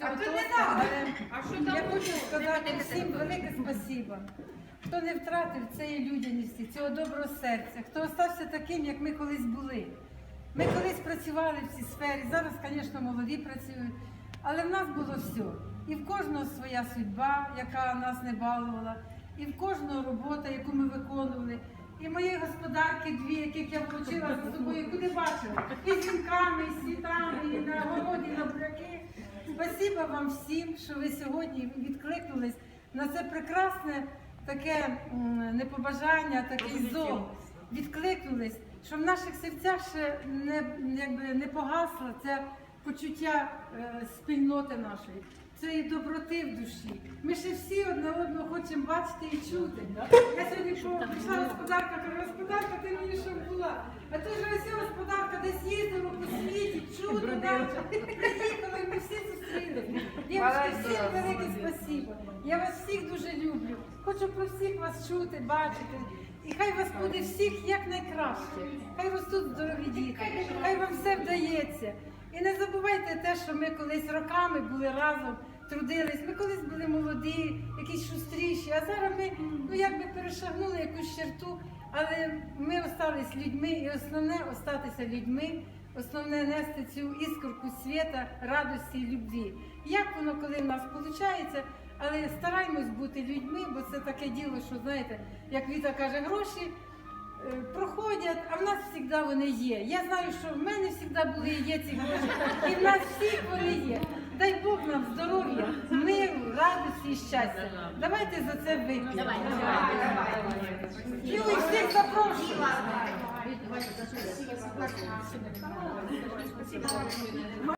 А то не але А що я хочу сказати всім велике спасіба. Хто не втратив цієї людяності, цього доброго серця, хто остався таким, як ми колись були. Ми колись працювали в цій сфері, зараз, звісно, молоді працюють, але в нас було все. І в кожного своя судьба, яка нас не балувала, і в кожного робота, яку ми виконували. І мої господарки дві, яких я влучила за собою, куди бачила? І з вінками, і світами, і на городі, і на буряки. Спасибо вам всім, що ви сьогодні відкликнулись на це прекрасне таке непобажання, такий зов. Відкликнулись, що в наших серцях ще не, якби, не погасло це почуття е, спільноти нашої, цієї доброти в душі. Ми ще всі одне одного хочемо бачити і чути. Я сьогодні прийшла господарка, кажу, господарка, ти мені що була? А ти ж ось господарка Дівчатки, всім велике спасибо. Я вас всіх дуже люблю. Хочу про всіх вас чути, бачити. І хай вас буде всіх як найкраще. Хай ростуть здорові діти, хай вам все вдається. І не забувайте те, що ми колись роками були разом, трудились. Ми колись були молоді, якісь шустріші, а зараз ми ну якби перешагнули якусь черту, але ми остались людьми, і основне остатися людьми, основне нести цю іскорку світа, радості і любві. Як воно, коли в нас виходить, але стараємось бути людьми, бо це таке діло, що знаєте, як Віта каже, гроші е, проходять, а в нас завжди вони є. Я знаю, що в мене завжди були і є ці гроші, і в нас всіх вони є. Дай Бог нам здоров'я, миру, радості і щастя. Давайте за це вип'ємо. Юлі, всіх запрошую.